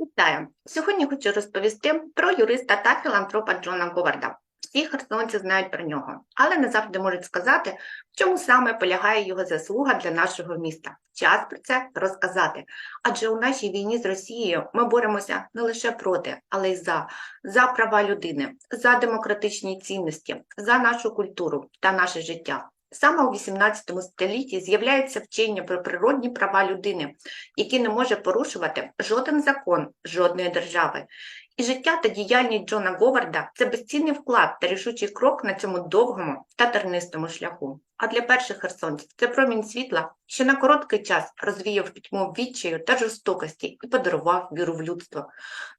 Вітаю! Сьогодні хочу розповісти про юриста та філантропа Джона Говарда. Всі херсонці знають про нього, але не завжди можуть сказати, в чому саме полягає його заслуга для нашого міста. Час про це розказати. Адже у нашій війні з Росією ми боремося не лише проти, але й за, за права людини, за демократичні цінності, за нашу культуру та наше життя. Саме у XVIII столітті з'являється вчення про природні права людини, які не може порушувати жоден закон жодної держави. І життя та діяльність Джона Говарда це безцінний вклад та рішучий крок на цьому довгому та тернистому шляху. А для перших херсонців це промінь світла, що на короткий час розвіяв пітьму відчаю та жорстокості і подарував віру в людство.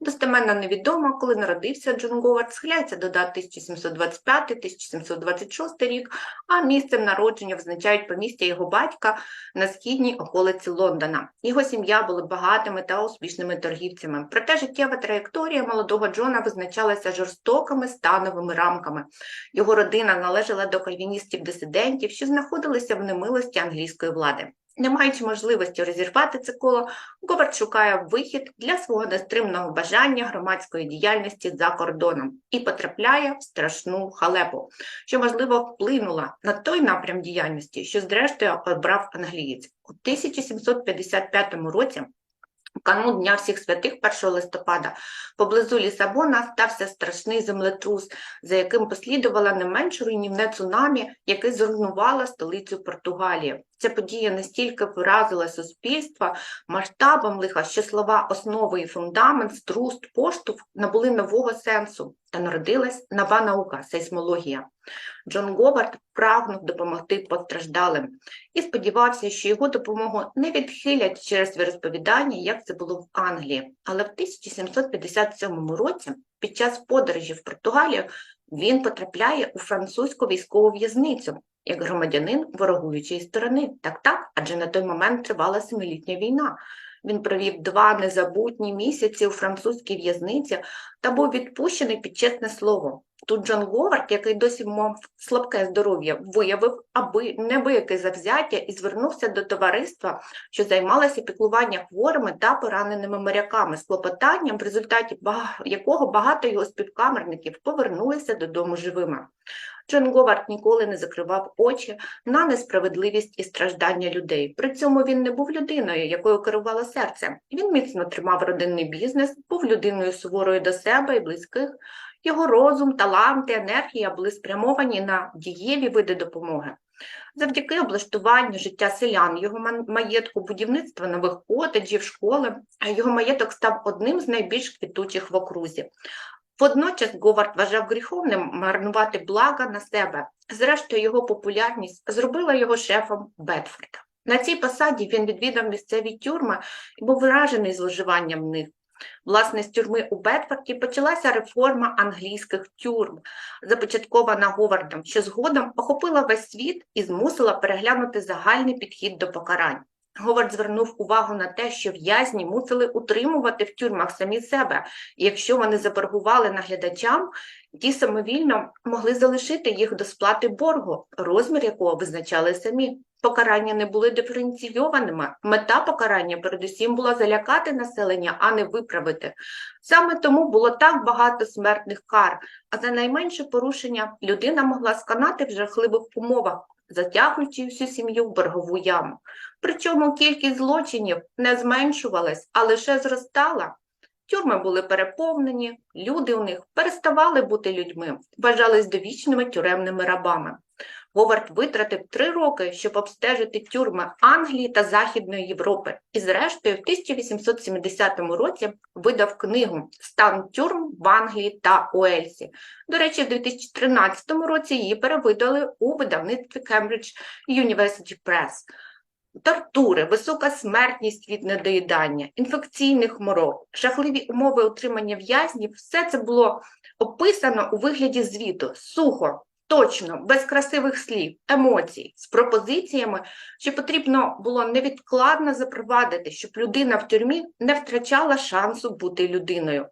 Достеменно невідомо, коли народився Джон Говард, схиляється до дат 1725-1726 рік, а місцем народження визначають помістя його батька на східній околиці Лондона. Його сім'я була багатими та успішними торгівцями. Проте життєва траєкторія молодого Джона визначалася жорстокими становими рамками. Його родина належала до кальвіністів-дисидентів, що знаходилися в немилості англійської влади. Не маючи можливості розірвати це коло, Говард шукає вихід для свого нестримного бажання громадської діяльності за кордоном і потрапляє в страшну халепу, що можливо вплинула на той напрям діяльності, що зрештою обрав англієць. У 1755 році канун Дня всіх святих 1 листопада поблизу Лісабона стався страшний землетрус, за яким послідувала не менш руйнівне цунамі, яке зруйнувало столицю Португалії. Ця подія настільки вразила суспільство масштабом лиха, що слова основи і фундамент, струст, поштовх набули нового сенсу та народилась нова наука сейсмологія. Джон Говард прагнув допомогти постраждалим і сподівався, що його допомогу не відхилять через віросповідання, як це було в Англії. Але в 1757 році, під час подорожі в Португалію, він потрапляє у французьку військову в'язницю як громадянин ворогуючої сторони. Так, так, адже на той момент тривала семилітня війна. Він провів два незабутні місяці у французькій в'язниці та був відпущений під чесне слово. Тут Джон Говард, який досі мав слабке здоров'я, виявив аби небияке завзяття і звернувся до товариства, що займалося піклування хворими та пораненими моряками з клопотанням, в результаті якого багато його співкамерників повернулися додому живими. Джон Говард ніколи не закривав очі на несправедливість і страждання людей. При цьому він не був людиною, якою керувало серце. Він міцно тримав родинний бізнес, був людиною суворою до себе і близьких. Його розум, таланти, енергія були спрямовані на дієві види допомоги. Завдяки облаштуванню життя селян, його маєтку будівництва нових котеджів, школи, його маєток став одним з найбільш квітучих в окрузі. Водночас Говард вважав гріховним марнувати блага на себе. Зрештою, його популярність зробила його шефом Бетфорда. На цій посаді він відвідав місцеві тюрми і був вражений зловживанням них. Власне, з тюрми у Бетфорді почалася реформа англійських тюрм, започаткована Говардом, що згодом охопила весь світ і змусила переглянути загальний підхід до покарань. Говард звернув увагу на те, що в'язні мусили утримувати в тюрмах самі себе, і якщо вони заборгували наглядачам, ті самовільно могли залишити їх до сплати боргу, розмір якого визначали самі. Покарання не були диференційованими. Мета покарання, передусім, була залякати населення, а не виправити. Саме тому було так багато смертних кар, а за найменше порушення людина могла сканати в жахливих умовах, затягуючи всю сім'ю в боргову яму. Причому кількість злочинів не зменшувалась, а лише зростала. Тюрми були переповнені, люди у них переставали бути людьми, вважались довічними тюремними рабами. Говард витратив три роки, щоб обстежити тюрми Англії та Західної Європи, і, зрештою, в 1870 році видав книгу Стан тюрм в Англії та Уельсі. До речі, в 2013 році її перевидали у видавництві Cambridge University Press. Тортури, висока смертність від недоїдання, інфекційних хвороб, жахливі умови утримання в'язнів все це було описано у вигляді звіту сухо, точно, без красивих слів, емоцій, з пропозиціями, що потрібно було невідкладно запровадити, щоб людина в тюрмі не втрачала шансу бути людиною.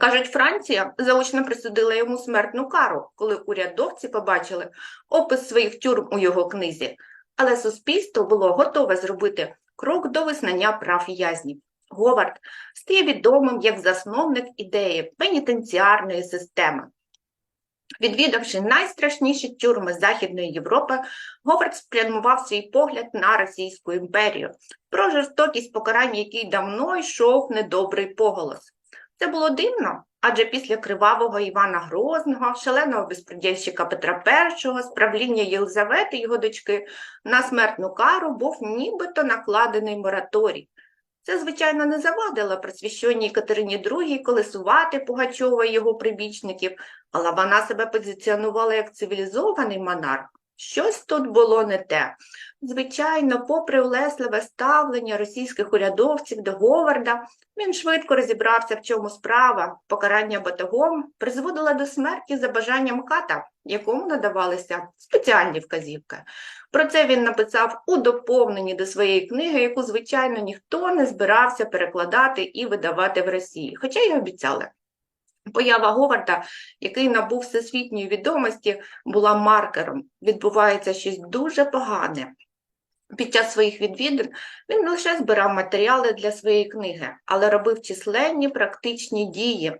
Кажуть, Франція заочно присудила йому смертну кару, коли урядовці побачили опис своїх тюрм у його книзі, але суспільство було готове зробити крок до визнання прав в'язнів. Говард стає відомим як засновник ідеї пенітенціарної системи. Відвідавши найстрашніші тюрми Західної Європи, Говард спрямував свій погляд на Російську імперію про жорстокість покарання, який давно йшов недобрий поголос. Це було дивно, адже після кривавого Івана Грозного, шаленого безпредельщика Петра І, справління Єлизавети, його дочки, на смертну кару був нібито накладений мораторій. Це, звичайно, не завадило просвіщенній Катерині II колесувати Пугачова і його прибічників, але вона себе позиціонувала як цивілізований монарх. Щось тут було не те. Звичайно, попри улесливе ставлення російських урядовців до Говарда, він швидко розібрався, в чому справа. Покарання батагом призводило до смерті за бажанням ката, якому надавалися спеціальні вказівки. Про це він написав у доповненні до своєї книги, яку, звичайно, ніхто не збирався перекладати і видавати в Росії, хоча й обіцяли. Поява Говарда, який набув всесвітньої відомості, була маркером. Відбувається щось дуже погане. Під час своїх відвідин він не лише збирав матеріали для своєї книги, але робив численні практичні дії.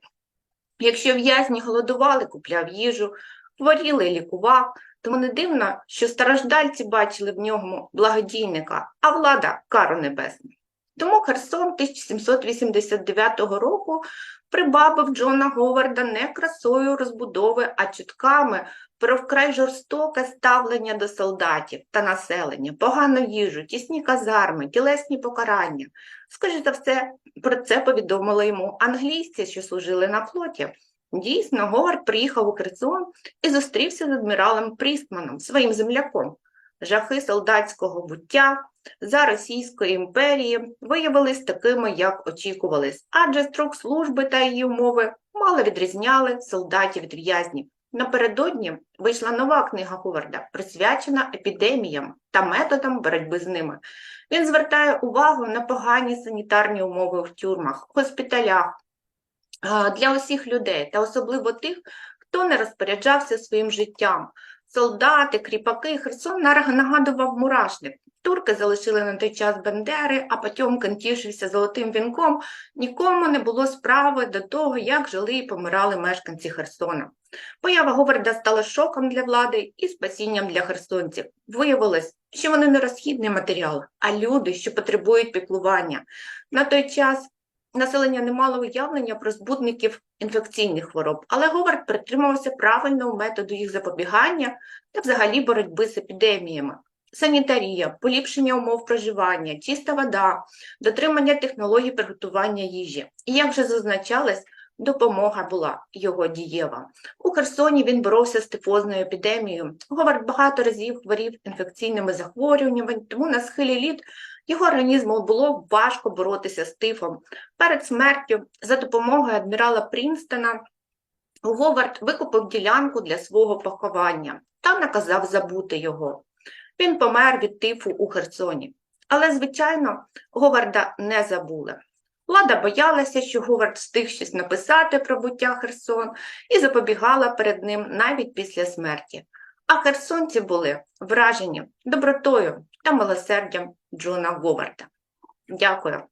Якщо в'язні голодували, купляв їжу, хворіли, лікував, тому не дивно, що страждальці бачили в ньому благодійника, а влада кару небесну. Тому Херсон 1789 року прибавив Джона Говарда не красою розбудови, а чутками про вкрай жорстоке ставлення до солдатів та населення, погану їжу, тісні казарми, тілесні покарання. Скоріше за все, про це повідомили йому англійці, що служили на флоті. Дійсно, Говард приїхав у Херсон і зустрівся з адміралом Прістманом, своїм земляком. Жахи солдатського буття за Російської імперії виявились такими, як очікувались, адже строк служби та її умови мало відрізняли солдатів від в'язнів. Напередодні вийшла нова книга Говарда, присвячена епідеміям та методам боротьби з ними. Він звертає увагу на погані санітарні умови в тюрмах, госпіталях для усіх людей, та особливо тих, хто не розпоряджався своїм життям. Солдати, кріпаки, Херсон нагадував мурашник. Турки залишили на той час Бендери, а Потьомкин тішився золотим вінком. Нікому не було справи до того, як жили і помирали мешканці Херсона. Поява Говарда стала шоком для влади і спасінням для херсонців. Виявилось, що вони не розхідний матеріал, а люди, що потребують піклування. На той час населення не мало уявлення про збудників інфекційних хвороб, але Говард притримувався правильного методу їх запобігання та взагалі боротьби з епідеміями. Санітарія, поліпшення умов проживання, чиста вода, дотримання технологій приготування їжі. І як вже зазначалось, допомога була його дієва. У Херсоні він боровся з тифозною епідемією. Говард багато разів хворів інфекційними захворюваннями, тому на схилі літ його організму було важко боротися з тифом. Перед смертю за допомогою адмірала Прінстона Говард викупив ділянку для свого поховання та наказав забути його. Він помер від тифу у Херсоні. Але, звичайно, Говарда не забули. Влада боялася, що Говард встиг щось написати про буття Херсон і запобігала перед ним навіть після смерті. А херсонці були вражені добротою та милосердям Джона Говарда. Дякую.